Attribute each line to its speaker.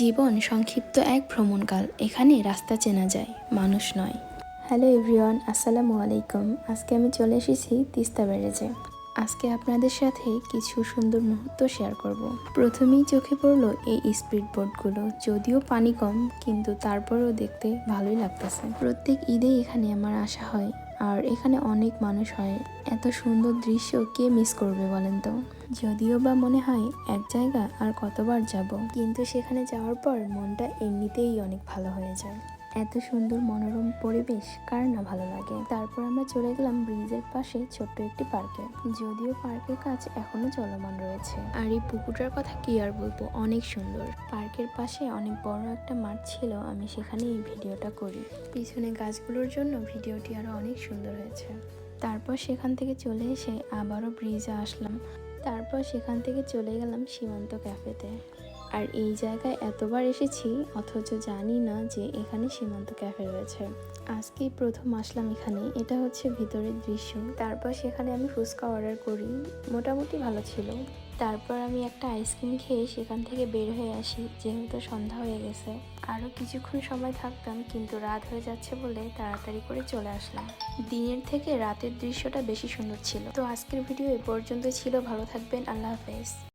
Speaker 1: জীবন সংক্ষিপ্ত এক ভ্রমণকাল। এখানে রাস্তা চেনা যায়, মানুষ নয়। হ্যালো এভরিওয়ান, আসসালামু আলাইকুম। আজকে আমি চলে এসেছি তিস্তা ব্যারেজে। আজকে আপনাদের সাথে কিছু সুন্দর মুহূর্ত শেয়ার করব। প্রথমেই চোখে পড়ল এই স্পিড বোটগুলো যদিও পানি কম, কিন্তু তারপরেও দেখতে ভালোই লাগতেছে। প্রত্যেক ঈদে এখানে আমার আসা হয়, আর এখানে অনেক মানুষ হয়। এত সুন্দর দৃশ্য কে মিস করবে বলেন তো? যদিও বা মনে হয় এক জায়গা আর কতবার যাব, কিন্তু সেখানে যাওয়ার পর মনটা এমনিতেই অনেক ভালো হয়ে যায়। এত সুন্দর মনোরম পরিবেশ কার না ভালো লাগে? তারপর আমরা চলে গেলাম ব্রিজের পাশে ছোট্ট একটি পার্কে। যদিও পার্কের কাজ এখনও চলমান রয়েছে। আর এই পুকুরটার কথা কি আর বলব? অনেক সুন্দর। পার্কের পাশে অনেক বড় একটা মাঠ ছিল, আমি সেখানে এই ভিডিওটা করি। পিছনে গাছগুলোর জন্য ভিডিওটি আরও অনেক সুন্দর হয়েছে। তারপর সেখান থেকে চলে এসে আবারও ব্রিজে আসলাম। তারপর সেখান থেকে চলে গেলাম সীমান্ত ক্যাফেতে। আর এই জায়গায় এতবার এসেছি, অথচ জানি না যে এখানে সীমান্ত ক্যাফে রয়েছে। আজকেই প্রথম আসলাম এখানে, এটা হচ্ছে ভিতরের দৃশ্য। তারপর সেখানে আমি ফুচকা অর্ডার করি, মোটামুটি ভালো ছিল। তারপর আমি একটা আইসক্রিম খেয়ে সেখান থেকে বের হয়ে আসি, যেহেতু সন্ধ্যা হয়ে গেছে। আরও কিছুক্ষণ সময় থাকতাম, কিন্তু রাত হয়ে যাচ্ছে বলে তাড়াতাড়ি করে চলে আসলাম। দিনের থেকে রাতের দৃশ্যটা বেশি সুন্দর ছিল। তো আজকের ভিডিও এ পর্যন্ত ছিল, ভালো থাকবেন, আল্লাহ হাফেজ।